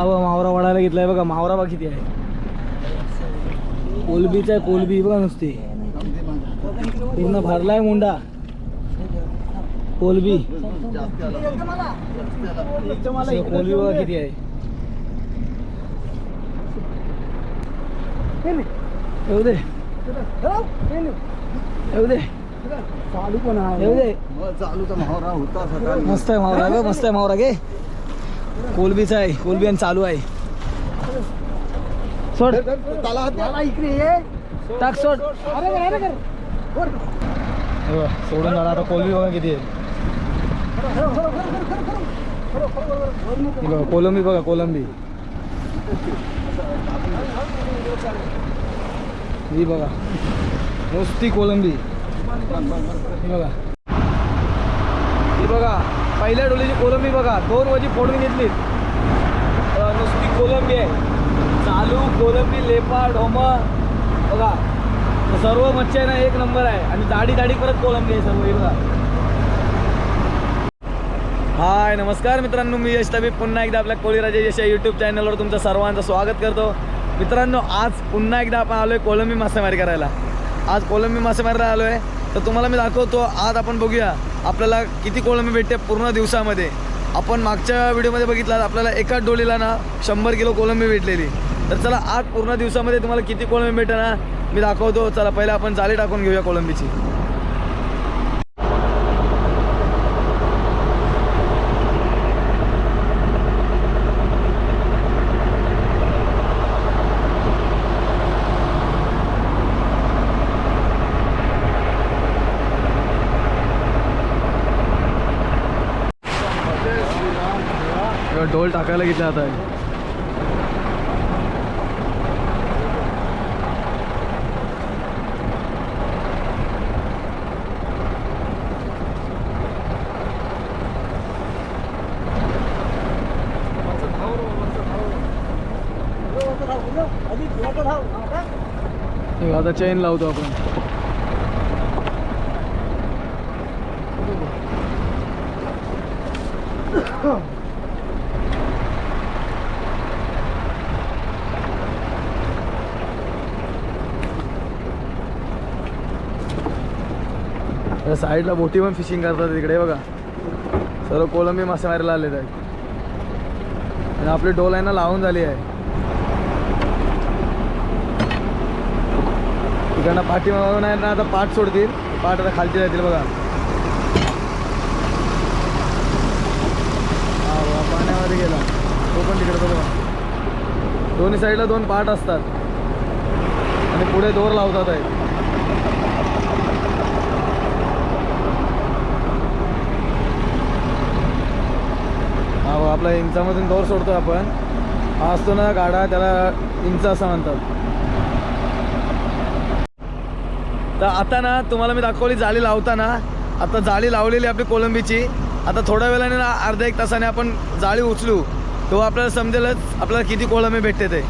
अहो मावरा वडायला घेतलाय बघा मावरा बघा किती आहे. कोलबीचा आहे कोलबी बघा नुसती. पूर्ण भरलाय मुंडा. कोलबी. कोलबी बघा किती आहे. येऊ दे. येऊ दे. चालू पण आहे येऊ दे. चालूचा महावरा होता सकाळी. मस्त आहे मावरा ग मस्त आहे मावरा गे. कोलबीचा आहे कोलबी आणि चालू आहे. सोड. टाक सोड. सोडून झाला आता कोलबी बघा किती आहे. कोलंबी बघा कोलंबी. ही बघा. नुसती कोलंबी. बघा. ही बघा. पहिल्या डोलीची कोलंबी बघा. दोन वजी फोडून घेतली. नुसती कोलंबी आहे. चालू कोलंबी लेपा ढोमा बघा सर्व मच्छी आहे ना एक नंबर आहे. आणि दाढी दाढी परत कोलंबी आहे सर्व हे बघा. हाय नमस्कार मित्रांनो मी यश तबी पुन्हा एकदा आपल्या कोळीराजे यश या यूट्यूब चॅनलवर तुमचं सर्वांचं स्वागत करतो. मित्रांनो आज पुन्हा एकदा आपण आलो आहे कोलंबी मासेमारी करायला. आज कोलंबी मासेमारीला आलो आहे तर तुम्हाला मी दाखवतो आज आपण बघूया आपल्याला किती कोळंबी भेटते पूर्ण दिवसामध्ये. आपण मागच्या व्हिडिओमध्ये बघितलं आपल्याला एकाच डोलीला ना शंभर किलो कोळंबी भेटलेली. तर चला आज पूर्ण दिवसामध्ये तुम्हाला किती कोळंबी भेटेल ना मी दाखवतो. चला पहिला आपण जाळी टाकून घेऊया कोळंबीची. डोल टाकायला घेतला आता हे आता चेन लावतो आपण त्या साईडला बोटी पण फिशिंग करतात तिकडे बघा. सर्व कोलंबी मासेमारीला आलेत आहेत. आणि आपली डोल आहे ना लावून झाली आहे. तिकडनं पाठीमागून आहे ना आता पाठ सोडतील. पाठ आता खालती जातील बघा. हा पाण्यामध्ये गेला. तो पण तिकडे बघा. दोन्ही साईडला दोन पाठ असतात. आणि पुढे दोर लावतात आहे आपला इंचामधून दोर सोडतो आपण. हा असतो ना गाडा त्याला इंच असं म्हणतात. तर आता ना तुम्हाला मी दाखवली जाळी लावताना. आता जाळी लावलेली आपली कोलंबीची. आता थोड्या वेळाने ना अर्ध्या एक तासाने आपण जाळी उचलू. तेव्हा आपल्याला समजेलच आपल्याला किती कोलंबी भेटते ते.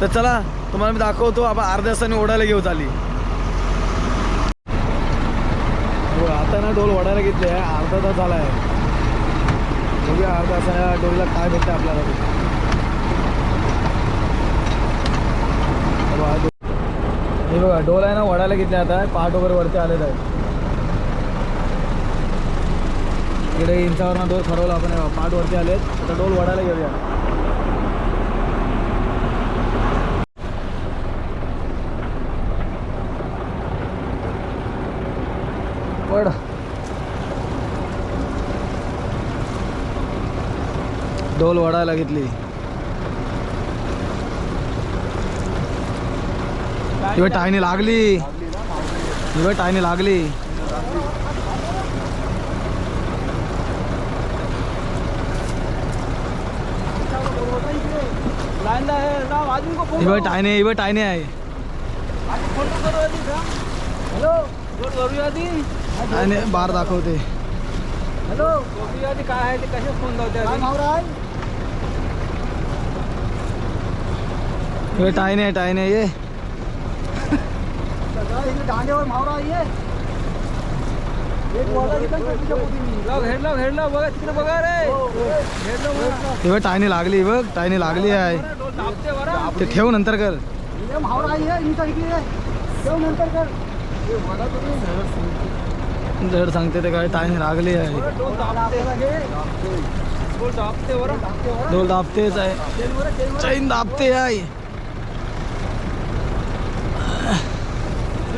तर चला तुम्हाला मी दाखवतो आपण अर्ध्या तासाने ओढायला घेऊ चाली हो, आता ना डोल ओढायला घेतले अर्धा तास झाला आहे. म्हणजे बघूया अर्धा तासाने डोलला काय भेटतं आपल्याला? हे बघा डोल आहे ना वडायला घेतले आता पाठ वगैरे वरती आलेलं आहे. इकडे इंचावर ना डोल ठरवला आपण पाठ वरती आलेत. आता डोल वडायला घेऊया. डोल वडायला घेतली किंवा टायनी लागली. टायनी लागली. इबा टायने इबा टायने आहे. आणि बार दाखवते. हॅलो काय आहे ते कसे फ़ोन हेडला बघा तिकडे बघा रे हेडला बघा हे बघ टायनी लागली बघ टायनी लागली आहे. ते ठेव नंतर कर. जड सांगते ते काय टायनी लागली आहे. डोल ढोल दाबतेच आहे. चैन दाबते आहे ठीक आहे बोलो वर पाहिजे पाहिजे घट मासा बरं मासा सांग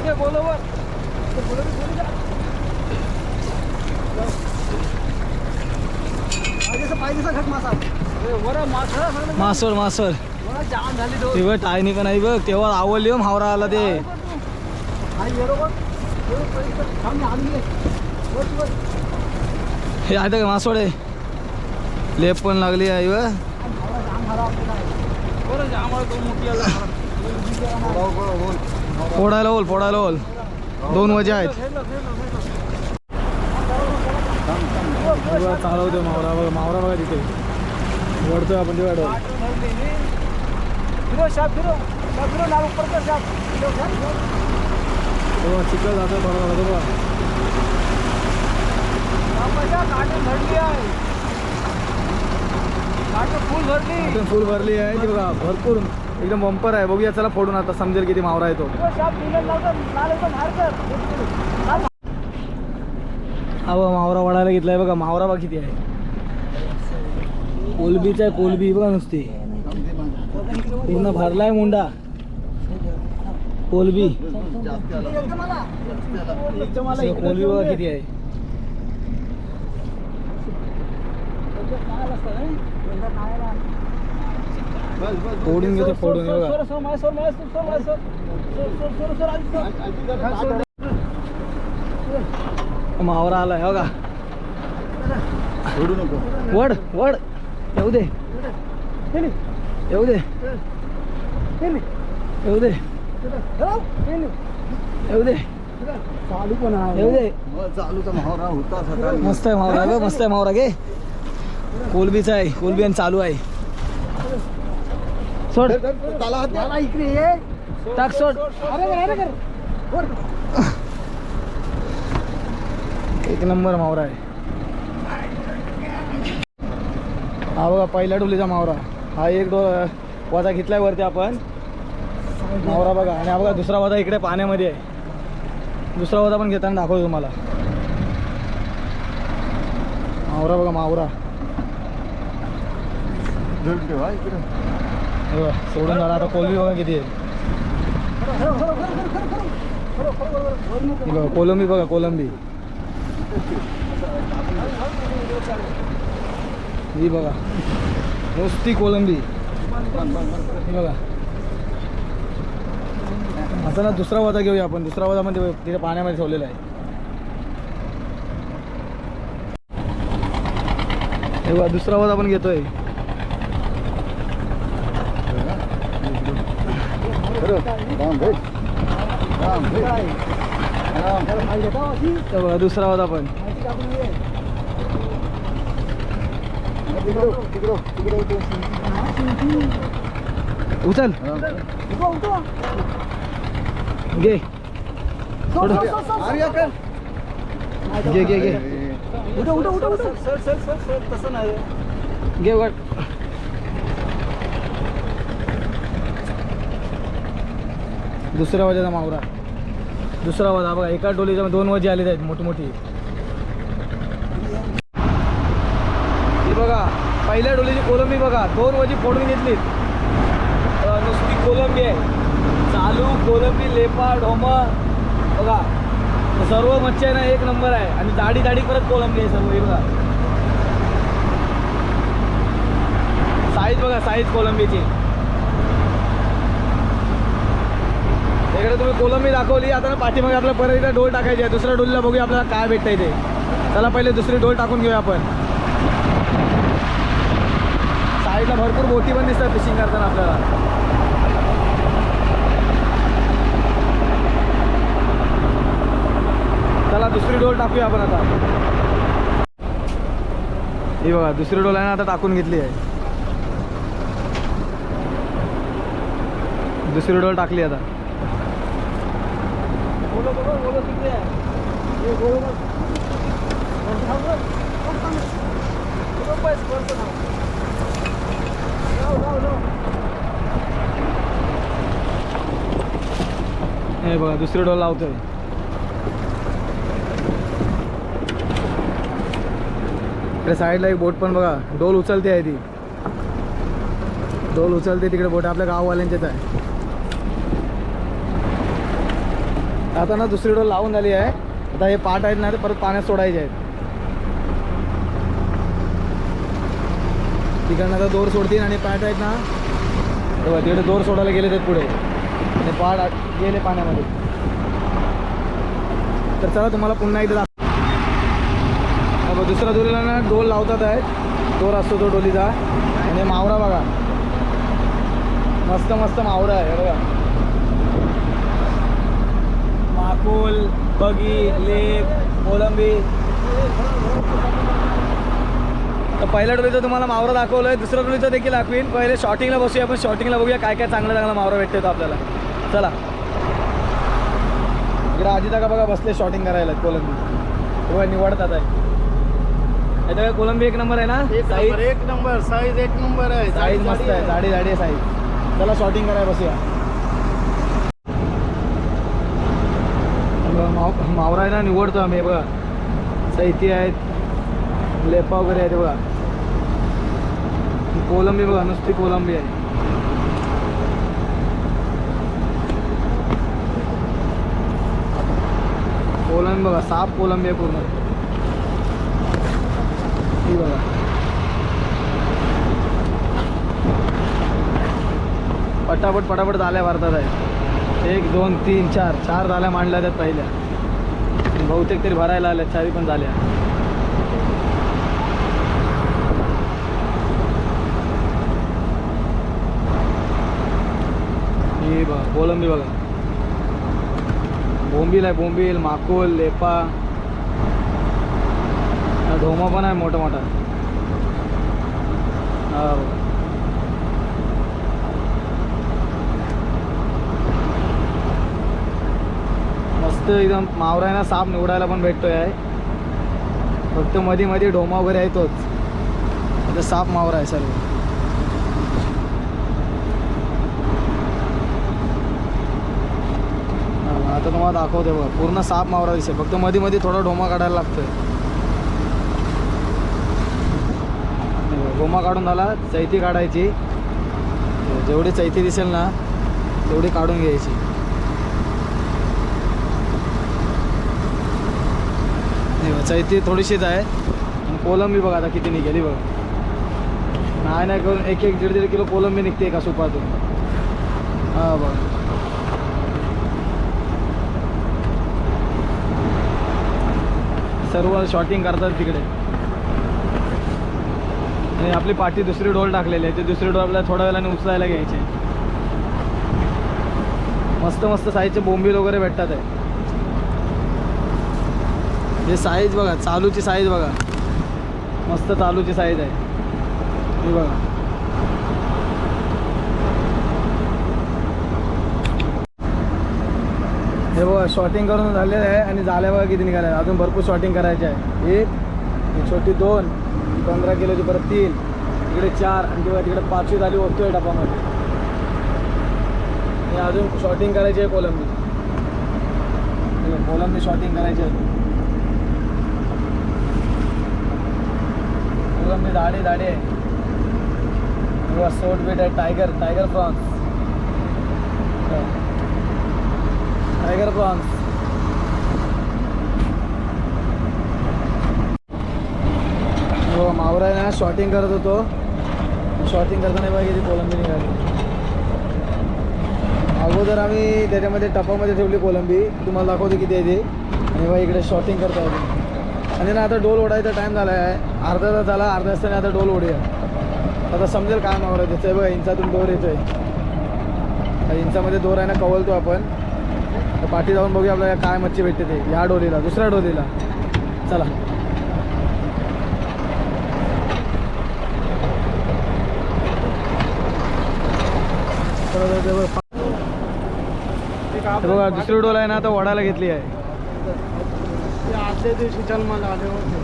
मासोर मासोर ते बघ टायनी पण आहे बघ तेव्हा आवडली हो मावरा आला ते. आई हे. हे आहे का मासोड आहे? लेप पण लागली आहे व जाम फोडायला बोल फोडायला बोल दोन वजे आहेत. हेडला हेडला मावरा बघा मावरा बघा तिथे. वडतोय आपण ते वाढव फिरो शाप फिरो शाप फुल भरली. फुल भरली आहे. ती बघा भरपूर एकदम बंपर आहे. बघूया चला फोडून आता समजेल किती मावरा आहे तो. फिरो शाप फिरो लावतो. लाल एकदम बाहेर कर. लाल. हा बघा मावरा वडायला घेतलाय बघा. मावरा बघा किती आहे. कोलबीचा आहे कोलबी बघा नुसती. पूर्ण भरलाय मुंडा. कोलबी. कोलबी बघा किती आहे. फोडून घेतो फोडून मावरा आलाय हो का? सोडू नको. वड वड. येऊ दे. येऊ दे. येऊ दे. येऊ दे. चालू पण आहे. येऊ दे. चालूचा महावरा होता सकाळी. मस्त आहे मावरा ग मस्त आहे मावरा घे. कोलबीचा आहे कोलबी आणि चालू आहे. सोड. टाक सोड. एक नंबर मावरा आहे. हा बघा पहिल्या डोलीचा मावरा. हा एक डो वजा घेतलाय वरती आपण. मावरा बघा. आणि हा बघा दुसरा वजा इकडे पाण्यामध्ये आहे. दुसरा वजा पण घेताना दाखवतो तुम्हाला. मावरा बघा मावरा. हे सोडून जाणार आता कोलबी बघा किती आहे कोलंबी बघा कोलंबी ही बघा नुसती कोलंबी बघा आता ना दुसरा वादा घेऊया आपण दुसरा वादा मध्ये तिथे पाण्यामध्ये ठेवलेला आहे हे दुसरा वादा आपण घेतोय. बघा दुसरा वादा पण. उचल. घे. घे घे घे उठव, उठव, उठव, उठव. सर सर सर सर तसं नाही घे वाट दुसऱ्या वाजेचा मावरा. दुसरा वाजा. बघा एका डोलीच्या दोन वजे आलेले आहेत मोठी मोठी ही बघा पहिल्या डोलीची कोलंबी बघा. दोन वजी फोडून घेतलीत. नुसती कोलंबी आहे. चालू कोलंबी लेपा ढोमा बघा सर्व मच्छी आहे ना एक नंबर आहे. आणि दाढी दाढी परत कोलंबी आहे सर्व हे बघा. साईज बघा साईज कोलंबीची. इकडे तुम्ही कोलंबी दाखवली आता ना पाठीमागे आपल्या परत एकदा डोल टाकायची आहे दुसऱ्या डोलला बघूया आपल्याला काय भेटतंय ते. चला पहिले दुसरी डोल टाकून घेऊया आपण. साईडला भरपूर बोटी पण दिसतात फिशिंग करताना आपल्याला. चला दुसरी डोल टाकूया आपण आता. ही बघा दुसरी डोल आहे ना आता टाकून घेतली आहे. दुसरी डोल टाकली आता बोलो बोलो बोलो तिकडे आहे. हे बघा दुसरी डोल लावतोय. इकडे साईडला एक बोट पण बघा डोल उचलते आहे ती. डोल उचलते तिकडे बोट आपल्या गाववाल्यांचेच आहे. आता ना दुसरी डोल लावून झाली आहे. आता हे पाठ आहेत ना ते परत पाण्यात सोडायचे आहेत. तिकडनं आता दोर सोडतील आणि पाठ आहेत ना. तेव्हा तिकडे दोर सोडायला गेले ते पुढे. आणि पाठ गेले पाण्यामध्ये. तर चला तुम्हाला पुन्हा एकदा दाख- दुसऱ्या डोलीला ना डोल लावतात आहेत. दोर असतो तो डोलीचा. आणि मावरा बघा. मस्त मस्त मावरा आहे बघा. माकुल बगी लेप कोलंबी. तर पहिल्या डोलीचं तुम्हाला मावरा दाखवलं आहे दुसऱ्या डोलीचं देखील दाखवीन. पहिले शॉटिंगला बसूया आपण शॉटिंगला बघूया काय काय चांगला चांगला मावरा भेटतो आपल्याला. चला. इकडे आजी दादा बघा बसले शॉटिंग करायला कोलंबी. तेव्हा निवडतात आहे. काय कोलंबी एक नंबर आहे ना? एक साईज नंबर एक नंबर साईज एक नंबर आहे. साईज मस्त आहे जाडी आहे. साईज. चला शॉटिंग करायला बसूया. मावरायला निवडतो आम्ही बघा. सैती आहेत लेपा वगैरे आहेत बघा. कोलंबी बघा नुसती कोलंबी आहे. कोलंबी बघा साप कोलंबी आहे पूर्ण. ही बघा. पटापट पटापट झाल्या भारतात आहे एक दोन तीन चार. चार झाल्या मांडल्या त्यात पहिल्या. बहुतेक तरी भरायला आल्या चारी पण झाल्या. ही बघा कोलंबी बघा. बोंबील आहे बोंबील माकुल लेपा. धोमा ढोमा पण आहे मोठा मोठा हा मस्त एकदम मावरा आहे ना साप निवडायला पण भेटतोय आहे. फक्त मध्ये मध्ये ढोमा वगैरे आहे तोच. आता साप मावरा आहे सर्व. आता तुम्हाला दाखवते बघ पूर्ण साप मावरा दिसेल फक्त मध्ये मध्ये थोडा ढोमा काढायला लागतोय. हे ढोमा काढून झाला चैती काढायची. जेवढी चैती दिसेल ना तेवढी काढून घ्यायची हे बघा, चैती थोडीशीच आहे. आणि कोलंबी बघा आता किती निघाली बघा. नाही नाही करून एक एक दीड दीड किलो कोलंबी निघते एका सुपातून. हा बघा. सर्व शॉटिंग करतात तिकडे. आणि आपली पाठी दुसरी डोल टाकलेली आहे. ते दुसरी डोल आपल्याला थोड्या वेळाने उचलायला घ्यायचे मस्त मस्त साईजचे बोंबील वगैरे भेटतात आहे. हे साईज बघा चालूची साईज बघा. मस्त चालूची साईज आहे. हे बघा. हे बघा शॉटिंग करून झालेलं आहे आणि झाल्या बघा किती निघाल्या. अजून भरपूर शॉटिंग करायचे आहे. एक छोटी दोन पंधरा किलोची परत तीन इकडे चार आणि किंवा तिकडे पाचवी झाली ओतोय डबामध्ये हे अजून शॉटिंग करायची आहे कोलंबी कोलंबी शॉटिंग करायची आहे. कोलंबी दाढे दाढे आहे किंवा सोट बीट आहे tiger tiger prawns tiger prawns हो मावरा आहे ना शॉटिंग करत होतो. शॉटिंग करताना बघा किती कोलंबी निघाली. अगोदर आम्ही त्याच्यामध्ये टपामध्ये ठेवली कोलंबी. तुम्हाला दाखवतो किती आहे ती. आणि बघा इकडे शॉटिंग करता येते आणि ना आता डोल ओढायचा टाईम झाला आहे अर्धा तास झाला अर्धा तासाने आता डोल ओढूया. आता समजेल काय मावरा त्याचं आहे बघा इंचातून दोर येतोय. इंचामध्ये दोर आहे ना कवलतो आपण. तर पाठी जाऊन बघूया आपल्याला काय मच्छी भेटते ते. या डोलीला दुसऱ्या डोलीला. चला. बघा दुसरी डोल आहे ना आता ओढायला घेतली आहे. आदल्या दिवशी जन्माला आले होते.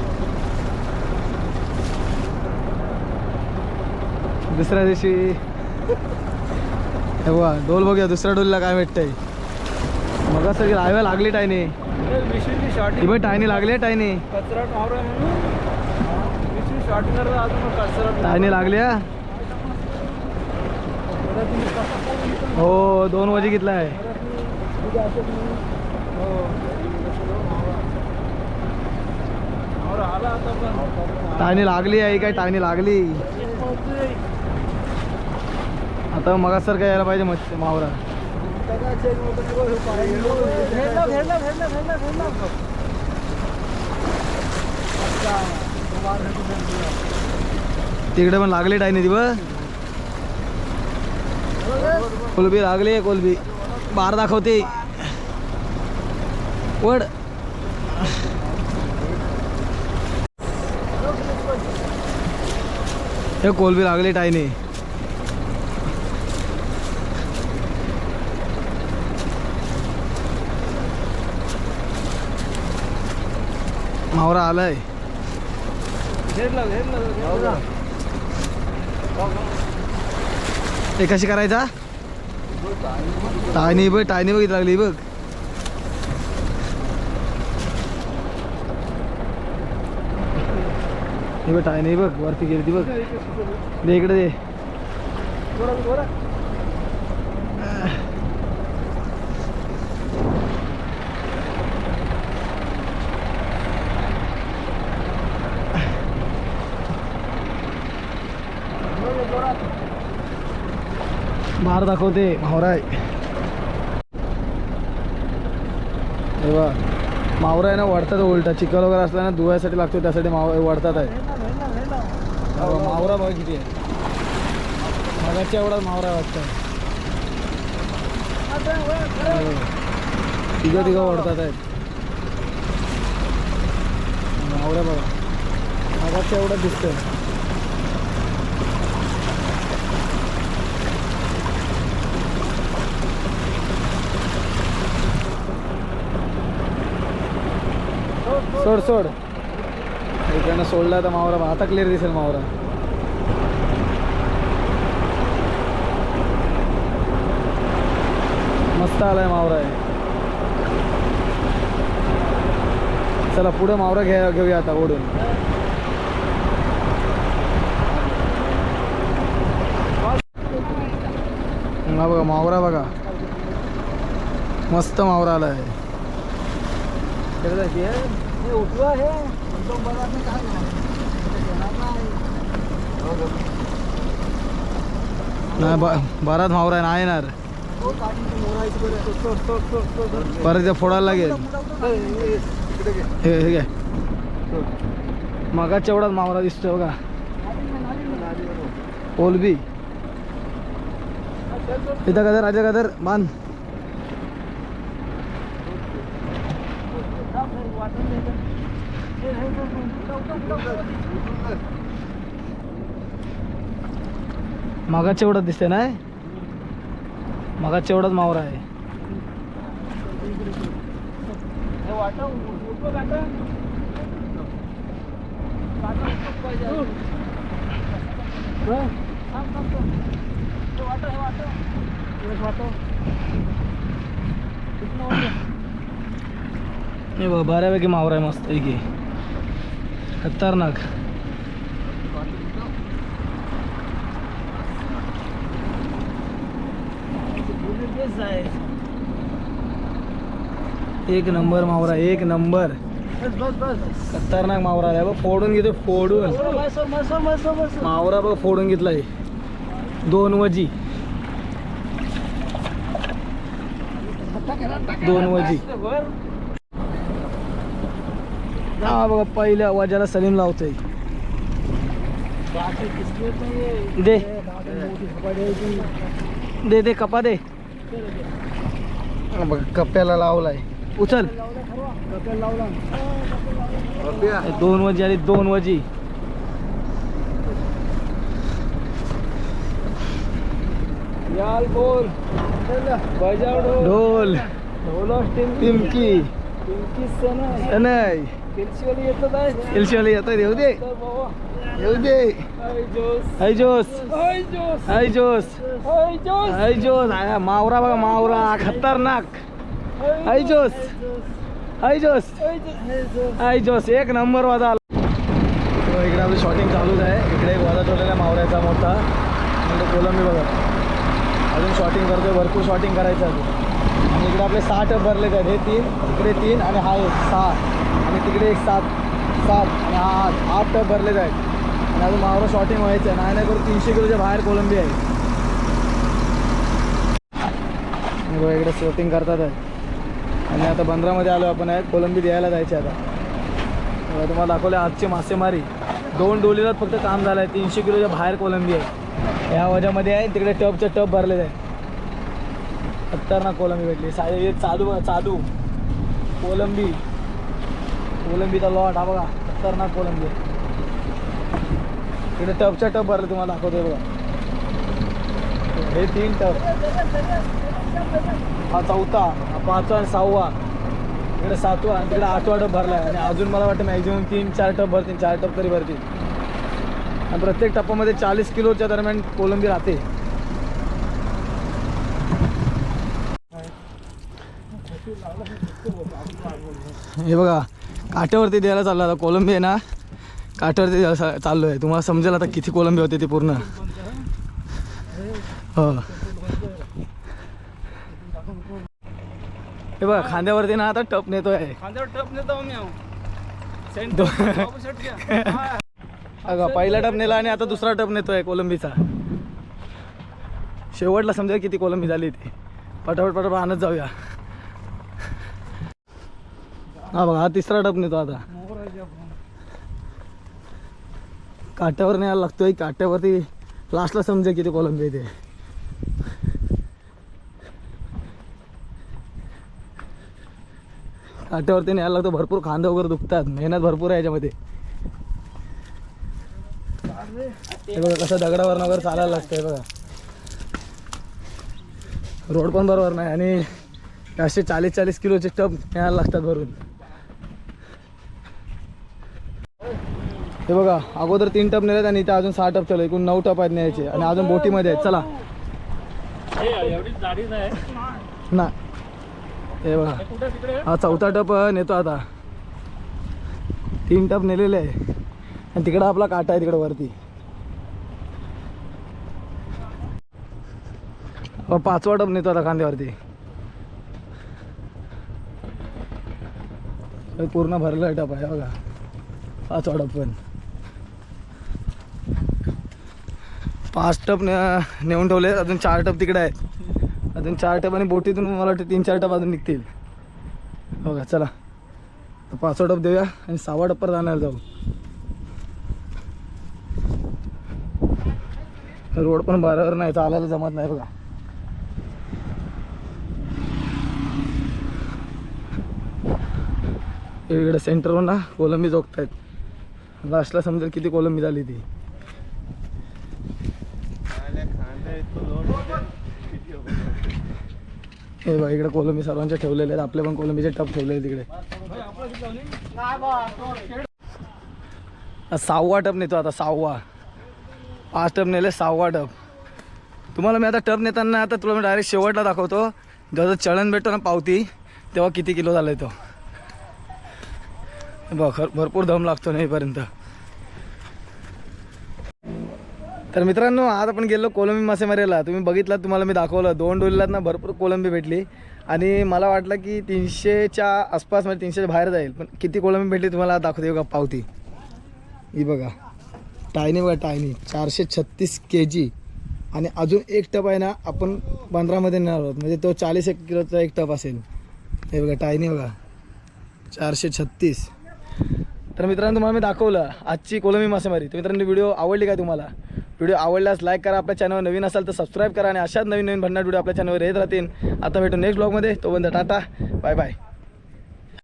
दुसऱ्या दिवशी हे बघा डोल बघूया दुसऱ्या डोलला काय भेटतंय. मग सगळी लावायला लागली टायनी. ही बाई टायनी लागली टायनी. टायनी लागली हा? हो दोन वजी घेतला आहे और आला आता पण टायनी लागली आहे काय टायनी लागली? आता मग सर काय यायला पाहिजे मच्छी मावरा. तिकडे पण लागली टायनी ती कोलबी लागली आहे कोलबी. बार दाखवते. वड हे कोलबी लागली टायनी मावरा आलाय. हे कशी करायचा? टायनी बघ टायनी बघ लागली बघ. हे बघ नाही बघ वरती गेली ती बघ दे इकडे दे बाहेर दाखवते भावराय आहे बघ मावरा आहे ना वाढतात उलटा. चिखल वगैरे असला ना धुवायसाठी लागतो त्यासाठी माव वाढतात आहे. मावरा बघ किती आहे. मगाच्या एवढा मावरा वाटतं. हो. तिघं तिघं वाढतात आहेत. मावरा बघा. मगाच्या एवढं दिसतंय. सोड सोड. इकडनं सोडला तर मावरा आता क्लिअर दिसेल मावरा. मस्त आलाय मावरा आहे चला पुढे मावरा घ्या घेऊया आता ओढून. हा बघा मावरा बघा. मस्त मावरा आलाय. हे उठवा हे नाही ब- बारात मावरा नाही येणार परत ते फोडायला लागेल. हे हे घे. मगाच्या एवढाच मावरा दिसतोय बघा. ओलबी. इथं गदर राजा गदर मान मगाच्या एवढाच दिसते ना? मगाच्या एवढाच मावरा आहे. हे बऱ्यापैकी मावरा आहे मस्त पैकी. खतरनाक. आहे. एक नंबर मावरा एक नंबर. बस बस बस. खतरनाक मावरा आहे बघ फोडून घेतो फोडून. मावरा बघ फोडून घेतलाय. दोन वजी. दोन वजी. हा बघा पहिल्या वजाला सलीम लावतोय. दे. दे दे कपा दे. बघ कप्प्याला लावलाय. उचल. दोन वजी आली दोन वजी. याल बोल. बजाव ढोल ढोल सना नाही येत येऊ दे. येऊ दे. हाय जोस हाय जोस हाय जोस हाय जोस हाय जोस हाय जोस आया, मावरा बघा मावरा खतरनाक हाय जोस हाय जोस हाय जोस हाय जोस एक नंबर वाजा आला तो इकडे आपली शॉटिंग चालूच आहे इकडे एक वाजा ठेवलेला आहे मावऱ्याचा मोठा म्हणजे कोलंबी बघा अजून शॉटिंग करतोय भरपूर शॉटिंग करायचं आहे अजून आणि इकडे आपले सहा टप भरले आहेत हे तीन इकडे तीन आणि हा एक सहा आणि तिकडे एक सात सात आणि हा आठ आठ टप भरलेत आहेत आणि अजून मावरा शॉटिंग व्हायचं. नाही नाही करून तीनशे किलोच्या बाहेर कोलंबी आहे. इकडे शॉटिंग करतात. आहे आणि आता बंदरामध्ये आलो आपण आहे कोलंबी द्यायला जायचे आता. तुम्हाला दाखवले आजची मासेमारी. दोन डोलीलाच फक्त काम झालं आहे तीनशे किलोच्या बाहेर कोलंबी आहे. या वजामध्ये आहे तिकडे टबचे टप भरलेले आहे खतरनाक कोलंबी भेटली. सा चादू चादू. कोलंबी. कोलंबीचा लॉट हा बघा खतरनाक कोलंबी आहे. इकडे टपच्या टप भरलं तुम्हाला दाखवतोय बघा. हे तीन टप हा चौथा हा पाचवा आणि सहावा. इकडे सातवा आणि तिकडे आठवा टप भरला आहे आणि अजून मला वाटतं मॅक्झिमम तीन चार टप भरतील चार टप तरी भरतील. आणि प्रत्येक टप्पामध्ये चाळीस किलोच्या दरम्यान कोलंबी राहते. हे बघा काट्यावरती द्यायला चाललं आता कोलंबी आहे ना. द्यायला चा- चाललो आहे तुम्हाला समजेल आता किती कोलंबी होते ते पूर्ण. हो. हे बघा खांद्यावरती ना आता टप नेतो आहो. अगं पहिला टप नेला आणि आता दुसरा टप नेतोय कोलंबीचा. शेवटला समजा किती कोलंबी झाली ती. पटापट पटापट आणत जाऊया. हा बघा हा तिसरा टप नेतो आता. काट्यावर न्यायला लागतोय. काट्यावरती लास्टला समजा किती कोलंबी आहे ते. काट्यावरती न्यायला लागतो. भरपूर खांदे वगैरे दुखतात. मेहनत भरपूर आहे याच्यामध्ये. हे बघा कसं दगडावर वगैरे चालायला लागतंय बघा. रोड पण बरोबर नाही आणि असे चाळीस चाळीस किलोचे टप न्यायला लागतात भरून. हे बघा अगोदर तीन टप नेलेत आणि इथे अजून सहा टप ठेवले. एकूण नऊ टप आहेत न्यायचे आणि अजून बोटीमध्ये आहेत. चला. ना हे बघा. हा चौथा टप नेतो आता. तीन टप नेलेले आहे. आणि तिकडं आपला काटा आहे तिकडं वरती. पाचवा टप नेतो आता कांद्यावरती पूर्ण भरलेला टप आहे बघा. पाचवा टप पण. पाच टप ने नेऊन ठेवले. अजून चार टप तिकडे आहेत अजून चार टप आणि बोटीतून मला वाटतं तीन चार टप अजून निघतील. हो का चला. तर पाचवा टप देऊया आणि सहावा टप्पर जाणार जाऊ. रोड पण बरोबर नाही चालायला जमत नाही बघा. इकडे सेंटरवर ना कोलंबी जोगतायत. लास्टला समजेल किती कोलंबी झाली ती. हे बघा इकडे कोलंबी सर्वांचे ठेवलेले आहेत. आपले पण कोलंबीचे टप ठेवले आहेत तिकडे सहावा टप नेतो आता सहावा. पाच टप नेले सहावा टप. तुम्हाला मी आता टप नेताना आता तुला मी डायरेक्ट शेवटला दाखवतो. जसं चळण भेटतो ना पावती तेव्हा किती किलो झालाय तो. बघ भरपूर दम लागतो नाहीपर्यंत तर मित्रांनो आज आपण गेलो कोलंबी मासेमारीला. तुम्ही बघितलं तुम्हाला मी दाखवलं. दोन डोलीलात ना भरपूर कोलंबी भेटली. आणि मला वाटलं की तीनशेच्या आसपास म्हणजे तीनशेच्या बाहेर जाईल. पण किती कोलंबी भेटली तुम्हाला दाखवते बघा पावती. ही बघा. टायनी बघा टायनी. चारशे छत्तीस के जी आणि अजून एक टप आहे ना आपण पंधरामध्ये नेणार आहोत. म्हणजे तो चाळीस एक किलोचा एक टप असेल. हे बघा टायनी बघा. चारशे छत्तीस. तर मित्रांनो तुम्हाला मी दाखवलं आजची कोलंबी मासेमारी. तर मित्रांनो व्हिडिओ आवडली काय तुम्हाला? व्हिडिओ आवडल्यास लाईक करा आपल्या चॅनलवर नवीन असाल तर सबस्क्राईब करा आणि अशाच नवीन नवीन भन्नाट व्हिडिओ आपल्या चॅनलवर येत राहतील. आता भेटू नेक्स्ट ब्लॉगमध्ये तोपर्यंत टाटा. Bye bye